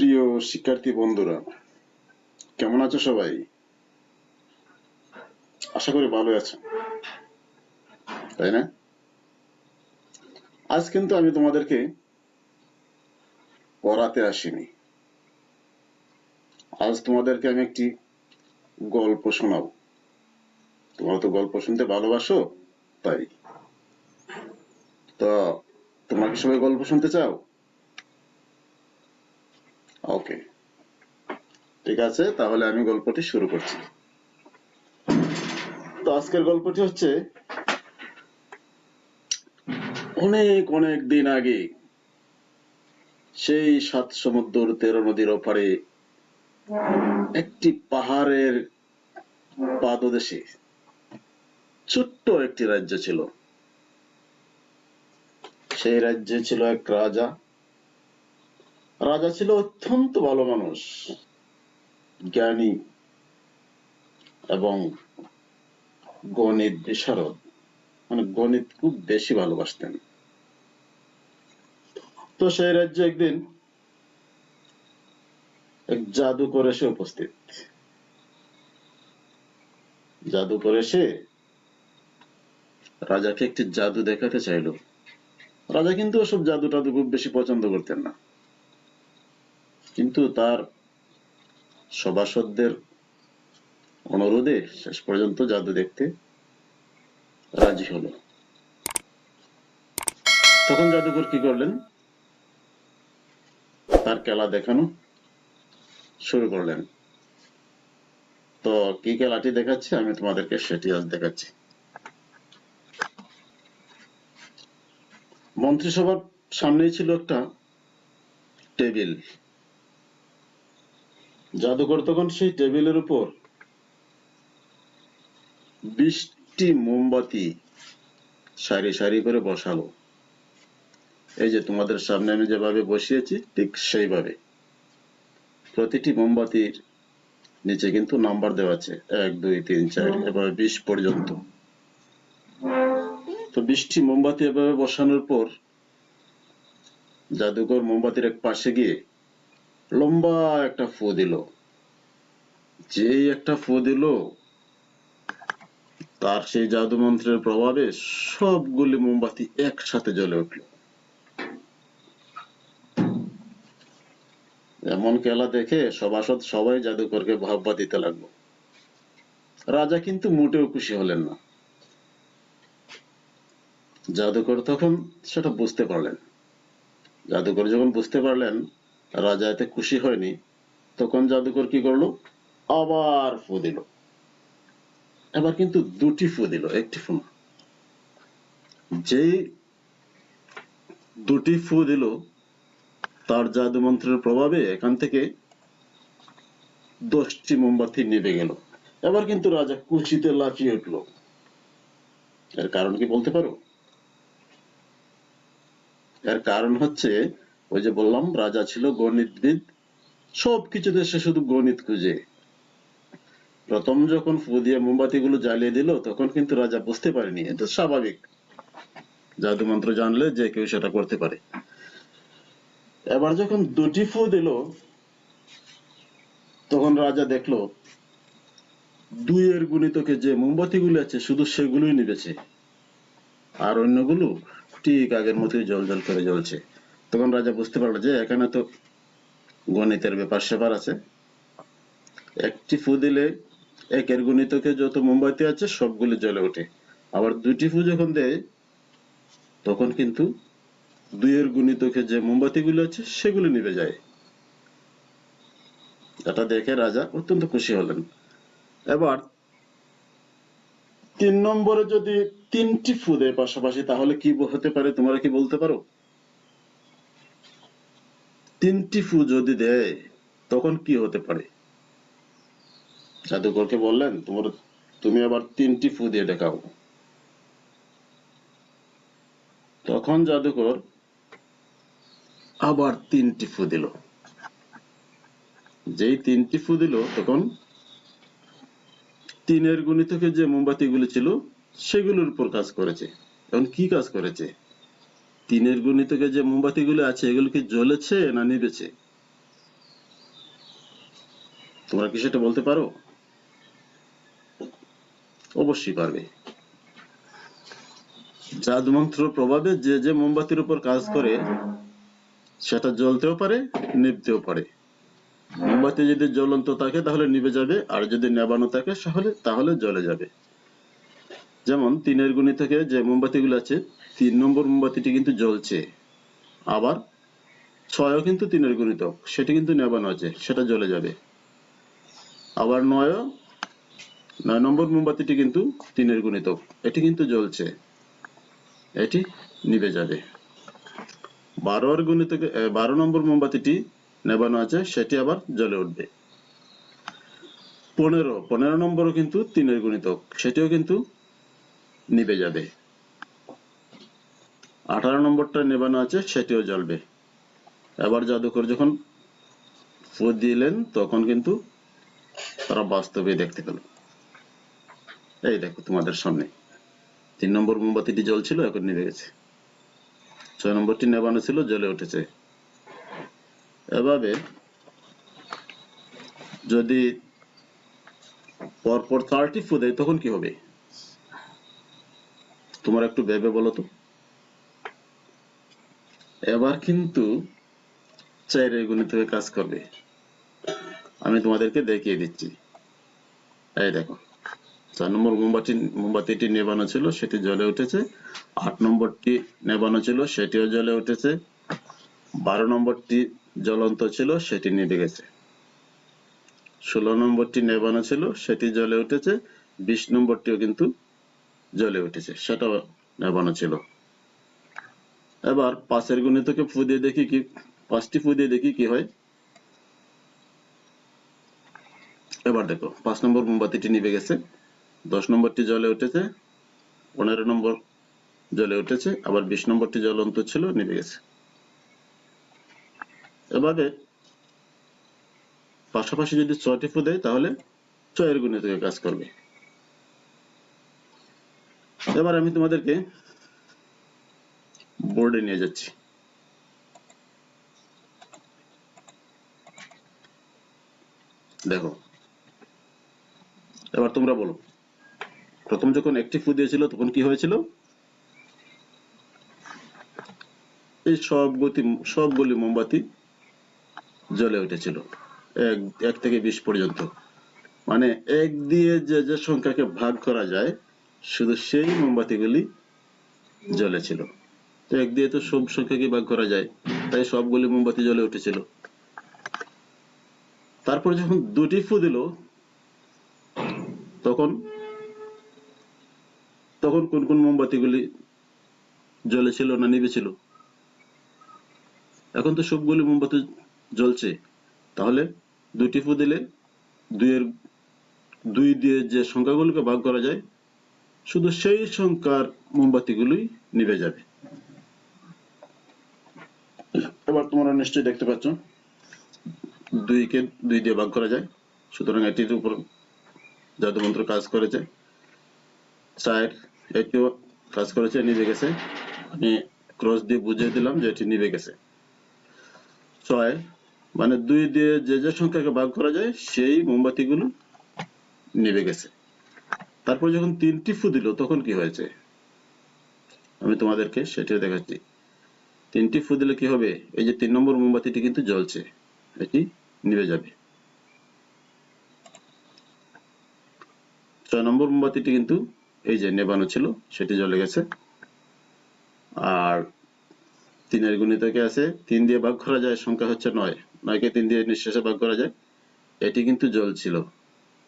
প্রিয় শিক্ষার্থী বন্ধুরা, কেমন আছো সবাই? আশা করি ভালো আছো। তাই না? আজ কিন্তু আমি তোমাদেরকে পড়াতে আসিনি। আজ তোমাদেরকে আমি একটি গল্প শোনাবো। তোমরা তো গল্প শুনতে ভালোবাসো, তাই। তো, তোমরা কি সবাই গল্প শুনতে চাও? ওকে ঠিক আছে, তাহলে আমি গল্পটি শুরু করছি। তো আজকের গল্পটি হচ্ছে, অনেক অনেক দিন আগে সেই সাত সমুদ্র তেরো নদীর ওপারে একটি পাহাড়ের পাদদেশে ছোট্ট একটি রাজ্য ছিল। সেই রাজ্যে ছিল এক রাজা। রাজা ছিল অত্যন্ত ভালো মানুষ, জ্ঞানী এবং গণিত বিশারদ মানে গণিত খুব বেশি ভালোবাসতেন। তো সেই রাজ্যে একদিন এক জাদুকর এসে উপস্থিত। জাদুকর এসে রাজাকে একটি জাদু দেখাতে চাইলো। রাজা কিন্তু ওসব জাদু টাদু খুব বেশি পছন্দ করতেন না। কিন্তু তার সভাসদদের অনুরোধে শেষ পর্যন্ত জাদু দেখতে রাজি হলো। তখন জাদুকর কি করলেন? তার খেলা দেখানো শুরু করলেন। তো কি খেলাটি দেখাচ্ছে? আমি তোমাদেরকে সেটি আজ দেখাচ্ছি। মন্ত্রিসভার সামনেই ছিল একটা টেবিল। জাদুকর তখন সেই টেবিলের উপর। বিশটি মোমবাতি সারি সারি করে বসালো। এই যে তোমাদের সামনে আমি যেভাবে বসিয়েছি ঠিক সেইভাবে। প্রতিটি মোমবাতির নিচে কিন্তু নাম্বার দেওয়া আছে এক দুই তিন চার এভাবে বিশ পর্যন্ত। তো বৃষ্টি মোমবাতি এভাবে বসানোর পর জাদুকর মোমবাতির এক পাশে গিয়ে লম্বা একটা ফু দিল। যেই একটা ফু দিল, তার সেই জাদু মন্ত্রের প্রভাবে সবগুলি মোমবাতি একসাথে জ্বলে উঠল। এমন খেলা দেখে সভাসদ সবাই জাদুকরকে ভাববা দিতে লাগল। রাজা কিন্তু মোটেও খুশি হলেন না। জাদুকর তখন সেটা বুঝতে পারলেন। জাদুকর যখন বুঝতে পারলেন রাজা এতে খুশি হয়নি। তখন জাদুকর কি করল? আবার ফু দিল। এবার কিন্তু দুটি ফু দিল, একটি ফু যেই দুটি ফু দিল, তার জাদু মন্ত্রের প্রভাবে এখান থেকে দশটি মোমবাতি নিভে গেল। এবার কিন্তু রাজা খুশিতে লাফিয়ে উঠল। এর কারণ কি বলতে পারো? এর কারণ হচ্ছে ওই যে বললাম, রাজা ছিল গণিতবিদ সব কিছুতে সে শুধু গণিত খুঁজে। প্রথম যখন ফু দিয়ে মোমবাতি গুলো জ্বালিয়ে দিল, তখন কিন্তু রাজা বুঝতে পারেনি, এটা স্বাভাবিক। জাদু মন্ত্র জানলে যে কেউ সেটা করতে পারে। এবার যখন দুটি ফু দিল, তখন রাজা দেখল, দুইয়ের গুণিতকে যে মোমবাতি গুলো আছে, শুধু সেগুলোই নিবেছে। আর অন্যগুলো ঠিক আগের মতোই জল জল করে জ্বলছে। তখন রাজা বুঝতে পারল যে এখানে তো গণিতের ব্যাপার স্যাপার আছে। একটি ফু দিলে একের গুণিতকে যত মোমবাতি আছে সবগুলো জ্বলে ওঠে। আবার দুটি ফু যখন দেয়, তখন কিন্তু দুইয়ের গুণিতকে যে মোমবাতি গুলো আছে সেগুলো নিভে যায়। এটা দেখে রাজা অত্যন্ত খুশি হলেন। এবার তিন নম্বরে যদি তিনটি ফু দেয় পাশাপাশি, তাহলে কি হতে পারে? তোমরা কি বলতে পারো? তিনটি ফু যদি দেয়, তখন কি হতে পারে? জাদুকরকে বললেন, তোমার, তুমি আবার তিনটি ফু দিয়ে দেখাও। তখন জাদুকর আবার তিনটি ফু দিল। যেই তিনটি ফু দিল, তখন তিনের গুণিতকে যে মোমবাতি গুলো ছিল, সেগুলোর উপর কাজ করেছে। এখন কি কাজ করেছে? তিনের গুণিতকে যে মোমবাতি গুলো আছে, এগুলো কি জ্বলেছে না নিবেছে তোমরা কি সেটা বলতে পারো? অবশ্যই পারবে। জাদুমন্ত্র প্রভাবে যে যে মোমবাতির উপর কাজ করে, সেটা জ্বলতেও পারে, নিভতেও পারে। মোমবাতি যদি জ্বলন্ত থাকে, তাহলে নিভে যাবে, আর যদি নেবানো থাকে, তাহলে তাহলে জ্বলে যাবে। যেমন তিনের গুণী থেকে যে মোমবাতিগুলো আছে তিন নম্বর মোমবাতিটি কিন্তু জ্বলছে। আবার ছয়ও কিন্তু তিনের গুণিতক সেটি কিন্তু নেবানো আছে, সেটা জ্বলে যাবে। আবার নয় নয় নম্বর মোমবাতিটি কিন্তু তিনের গুণিতক এটি কিন্তু জ্বলছে, এটি নিভে যাবে। বারোর গুণিতকে বারো নম্বর মোমবাতিটি নেবানো আছে, সেটি আবার জ্বলে উঠবে। পনেরো পনেরো নম্বরও কিন্তু তিনের গুণিতক সেটিও কিন্তু নিভে যাবে। আঠারো নম্বরটা নেবানো আছে, সেটিও জ্বলবে। এবার জাদুকর যখন ফু দিলেন তখন কিন্তু তারা বাস্তবে দেখতে পেল। এই দেখো তোমাদের সামনে। তিন নম্বর মোমবাতিটি জ্বলছিল, এখন নিভে গেছে। ছয় নম্বরটি নেবানো ছিল, জ্বলে উঠেছে। এভাবে যদি পরপর থার্টি ফু দেয়, তখন কি হবে? তোমার একটু ভেবে বলো তো। এবার কিন্তু চাইরের গুণিত হয়ে কাজ করবে। আমি তোমাদেরকে দেখিয়ে দিচ্ছি। এই দেখো, চার নম্বর মোমবাতি, মোমবাতিটি নেবানো ছিল, সেটি জ্বলে উঠেছে। আট নম্বরটি নেবানো ছিল, সেটিও জ্বলে উঠেছে। বারো নম্বরটি জ্বলন্ত ছিল, সেটি নিভে গেছে। ষোলো নম্বরটি নেবানো ছিল, সেটি জ্বলে উঠেছে। বিশ নম্বরটিও কিন্তু জ্বলে উঠেছে, সেটাও নেবানো ছিল। এবার পাঁচের গুণিতকে ফু দিয়ে দেখি কি, পাঁচটি ফু দিয়ে দেখি কি হয়। এবার দেখো, পাঁচ নম্বর মোমবাতিটি নিভে গেছে। দশ নম্বরটি জ্বলে উঠেছে, পনেরো নম্বর জ্বলে উঠেছে, আবার বিশ নম্বরটি জ্বলন্ত ছিল, নিভে গেছে। এভাবে পাশাপাশি যদি ছয়টি ফু দেয়, তাহলে ছয়ের গুণে থেকে কাজ করবে। এবার আমি তোমাদেরকে বোর্ডে নিয়ে যাচ্ছি। দেখো, এবার তোমরা বলো, প্রথম যখন একটি ফু দিয়েছিল, তখন কি হয়েছিল? এই সব গতি সবগুলি মোমবাতি জ্বলে উঠেছিল, এক এক থেকে বিশ পর্যন্ত। মানে এক দিয়ে যে যে সংখ্যাকে ভাগ করা যায়, শুধু সেই মোমবাতিগুলি জ্বলেছিল। তো এক দিয়ে তো সব সংখ্যাকে ভাগ করা যায়। তাই সবগুলি মোমবাতি জ্বলে উঠেছিল। তারপর যখন দুটি ফু দিল, তখন তখন কোন কোন মোমবাতিগুলি জ্বলেছিল না নিভেছিল? এখন তো সবগুলি মোমবাতি জ্বলছে। তাহলে দুটি ফু দিলে দুইয়ের, দুই দিয়ে যে সংখ্যাগুলোকে ভাগ করা যায়, শুধু সেই সংখ্যার মোমবাতিগুলোই নিভে যাবে। এবার তোমরা নিশ্চয়ই দেখতে পাচ্ছ। দুইকে দুই দিয়ে ভাগ করা যায়। সুতরাং এটির উপর জাদুমন্ত্র কাজ করেছে। চার এটিও কাজ করেছে, নিভে গেছে। আমি ক্রস দিয়ে বুঝিয়ে দিলাম যে এটি নিভে গেছে। ছয় মানে দুই দিয়ে যে যে সংখ্যাকে ভাগ করা যায়, সেই মোমবাতিগুলো নিভে গেছে। তারপর যখন তিনটি ফু দিল, তখন কি হয়েছে? আমি তোমাদেরকে সেটিও দেখাচ্ছি। তিনটি ফু দিলে কি হবে? এই যে তিন নম্বর মোমবাতিটি কিন্তু জ্বলছে। এটি নিভে যাবে। ছয় নম্বর মোমবাতিটি কিন্তু এই যে নেবানো ছিল, সেটি জ্বলে গেছে। আর তিনের গুণিতকে আছে, তিন দিয়ে ভাগ করা যায়, সংখ্যা হচ্ছে নয়। নয়কে তিন দিয়ে নিঃশেষে ভাগ করা যায়, এটি কিন্তু জ্বলছিল,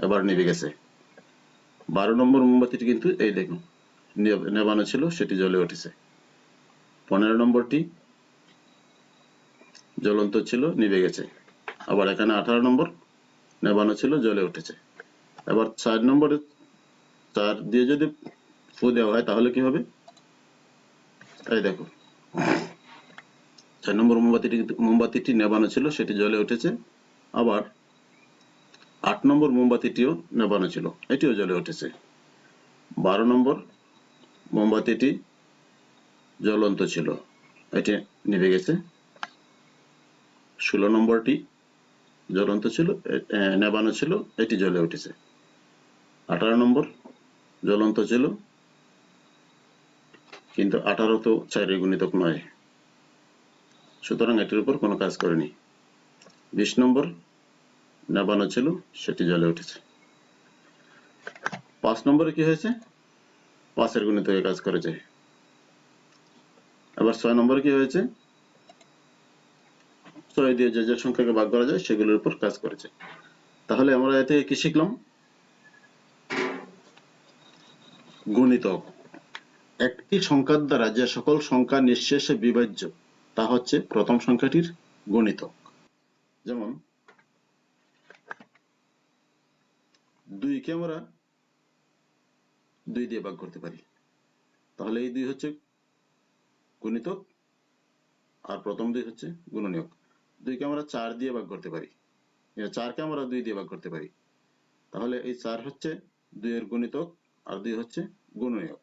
এবার নিভে গেছে। বারো নম্বর মোমবাতিটি কিন্তু এই দেখুন নেবানো ছিল, সেটি জ্বলে উঠেছে। পনেরো নম্বরটি। জ্বলন্ত ছিল, নিভে গেছে। আবার এখানে আঠারো নম্বর, নেবানো ছিল, জ্বলে উঠেছে। এবার চার নম্বরে চার দিয়ে যদি ফু দেওয়া হয়, তাহলে কি হবে? এই দেখো। চার নম্বর মোমবাতিটি মোমবাতিটি নেবানো ছিল, সেটি জ্বলে উঠেছে। আবার আট নম্বর মোমবাতিটিও নেবানো ছিল, এটিও জ্বলে উঠেছে। বারো নম্বর মোমবাতিটি জ্বলন্ত ছিল। এটি নিভে গেছে। ষোলো নম্বরটি জ্বলন্ত ছিল নেবানো ছিল, এটি জ্বলে উঠেছে। আঠারো নম্বর জ্বলন্ত ছিল, কিন্তু আঠারো তো চারের গুণিতক নয়। সুতরাং এটির উপর কোনো কাজ করেনি। বিশ নম্বর নেবানো ছিল, সেটি জ্বলে উঠেছে। পাঁচ নম্বরে কি হয়েছে? পাঁচের গুণিতকে কাজ করেছে। এবার ছয় নম্বরে কি হয়েছে? ছয় দিয়ে যে যে সংখ্যাকে ভাগ করা যায়, সেগুলোর উপর কাজ করেছে। তাহলে আমরা এতে কি শিখলাম? গুণিতক একটি সংখ্যার দ্বারা যে সকল সংখ্যা নিঃশেষে বিভাজ্য, তা হচ্ছে প্রথম সংখ্যাটির গুণিতক যেমন, দুইকে আমরা দুই দিয়ে ভাগ করতে পারি। তাহলে এই দুই হচ্ছে গুণিতক আর প্রথম দুই হচ্ছে গুণনীয়ক। দুইকে আমরা চার দিয়ে ভাগ করতে পারি। চারকে আমরা দুই দিয়ে ভাগ করতে পারি। তাহলে এই চার হচ্ছে দুইয়ের গুণিতক, আর দুই হচ্ছে গুণনীয়ক।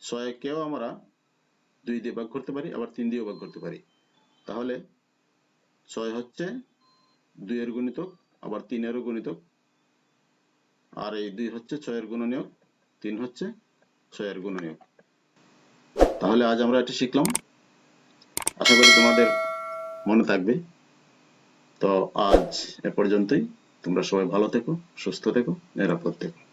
ছয়কেও আমরা দুই দিয়ে ভাগ করতে পারি, আবার তিন দিয়েও ভাগ করতে পারি। তাহলে ছয় হচ্ছে দুইয়ের গুণিতক, আবার তিনেরও গুণিতক। আর এই দুই হচ্ছে ছয়ের গুণনীয়ক, তিন হচ্ছে ছয়ের গুণনীয়ক। তাহলে আজ আমরা এটি শিখলাম। আশা করি তোমাদের মনে থাকবে। তো আজ এ পর্যন্তই। তোমরা সবাই ভালো থেকো, সুস্থ থেকো, নিরাপদ থেকো।